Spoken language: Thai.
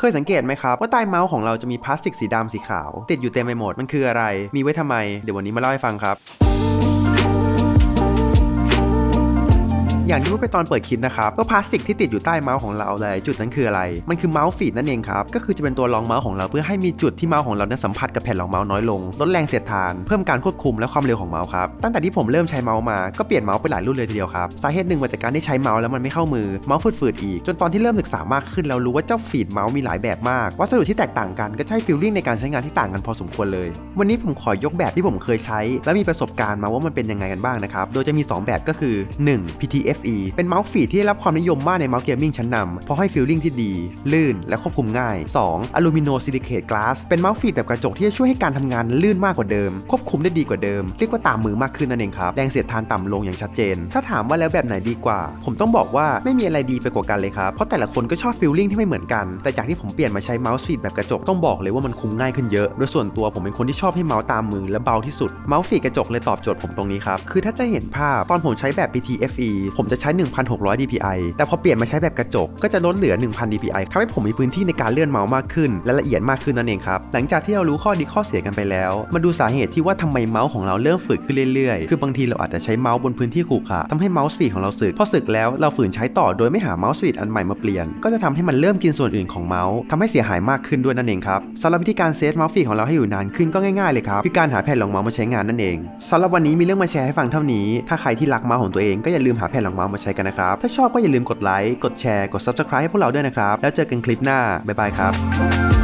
เคยสังเกตไหมครับ ว่าใต้เมาส์ของเราจะมีพลาสติกสีดำสีขาว ติดอยู่เต็มไปหมดมันคืออะไร มีไว้ทำไม เดี๋ยววันนี้มาเล่าให้ฟังครับ อย่างที่พูดไปตอนเปิดคลิปนะครับว่าพลาสติกที่ติดอยู่ใต้เมาส์ของเราเลยจุดนั้นคืออะไร มันคือเมาส์ฟีดนั่นเองครับก็คือจะเป็นตัวรองเมาส์ของเราเพื่อให้มีจุดที่เมาส์ของเรานั้นสัมผัสกับแผ่นรองเมาส์น้อยลงลดแรงเสียดทานเพิ่มการควบคุมและความเร็วของเมาส์ครับตั้งแต่ที่ผมเริ่มใช้เมาส์มาก็เปลี่ยนเมาส์ไปหลายรุ่นเลยทีเดียวครับสาเหตุหนึ่งมาจากการที่ใช้เมาส์แล้วมันไม่เข้ามือเมาส์ฝืดๆอีกจนตอนที่เริ่มศึกษามากขึ้นแล้วรู้ว่าเจ้าฟีดเมาส์มีหลายแบบมากวัสดุที่แตกต่างกันก็ให้ฟีลลิ่งในการใช้งานที่ต่างกันพอสมควรเลย วันนี้ผมขอยกแบบที่ผมเคยใช้ และมีประสบการณ์มาว่ามันเป็นยังไงกันบ้างนะครับโดยจะมี 2 แบบก็คือ 1. FE เป็นเมาส์ฟีดที่ได้รับความนิยมมากในเมาส์เกมมิ่งชั้นนำเพราะให้ฟีลลิ่งที่ดี ลื่น และควบคุมง่าย 2. Alumino Silicate Glass เป็นเมาส์ฟีดแบบกระจกที่จะช่วยให้การทำงานลื่นมากกว่าเดิม ควบคุมได้ดีกว่าเดิม เรียกว่าตามมือมากขึ้นนั่นเองครับ แรงเสียดทานต่ำลงอย่างชัดเจน ถ้าถามว่าแล้วแบบไหนดีกว่า ผมต้องบอกว่าไม่มีอะไรดีไปกว่ากันเลยครับ เพราะแต่ละคนก็ชอบฟีลลิ่งที่ไม่เหมือนกัน แต่จากที่ผมเปลี่ยนมาใช้เมาส์ฟีดแบบกระจกต้องบอกเลยว่ามันคุมง่ายขึ้นเยอะ โดยส่วนตัวผมเป็นคนที่ชอบให้เมาส์ตามมือและเบาที่สุด เมาส์ฟีดกระจกเลยตอบโจทย์ผมตรงนี้ครับ คือถ้าจะเห็นภาพตอนผมใช้แบบ PTFE ผมจะใช้ 1600 dpi แต่พอเปลี่ยนมาใช้แบบกระจก ก็จะลดเหลือ 1000 dpi ทำให้ผมมีพื้นที่ในการเลื่อนเมาส์มากขึ้น และละเอียดมากขึ้นนั่นเองครับ หลังจากที่เรารู้ข้อดีข้อเสียกันไปแล้ว มาดูสาเหตุที่ว่าทำไมเมาส์ของเราเริ่มฝืดขึ้นเรื่อยๆ คือบางทีเราอาจจะใช้เมาส์บนพื้นที่ขรุขระทำให้เมาส์ฟีดของเราสึก พอสึกแล้วเราฝืนใช้ต่อโดยไม่หาเมาส์ฟีดอันใหม่มาเปลี่ยน ก็จะทำให้มันเริ่มกินส่วนอื่นของเมาส์ทำให้เสียหายมากขึ้นด้วยนั่นเองครับสำหรับวิธีการเซตเมาส์ฟีดของเราให้อยู่นานขึ้นก็ง่ายๆเลยครับคือการหาแผ่นรองเมาส์มาใช้งานนั่นเองสำหรับวันนี้มีเรื่องมาแชร์ให้ฟังเท่านี้ ถ้าใครที่รักเมาส์ของตัวเองก็อย่าลืมหาแผ่นรองมามาใช้กันนะครับ ถ้าชอบก็อย่าลืมกดไลค์ กดแชร์ กด subscribe ให้พวกเราด้วยนะครับ แล้วเจอกันคลิปหน้า บ๊ายบายครับ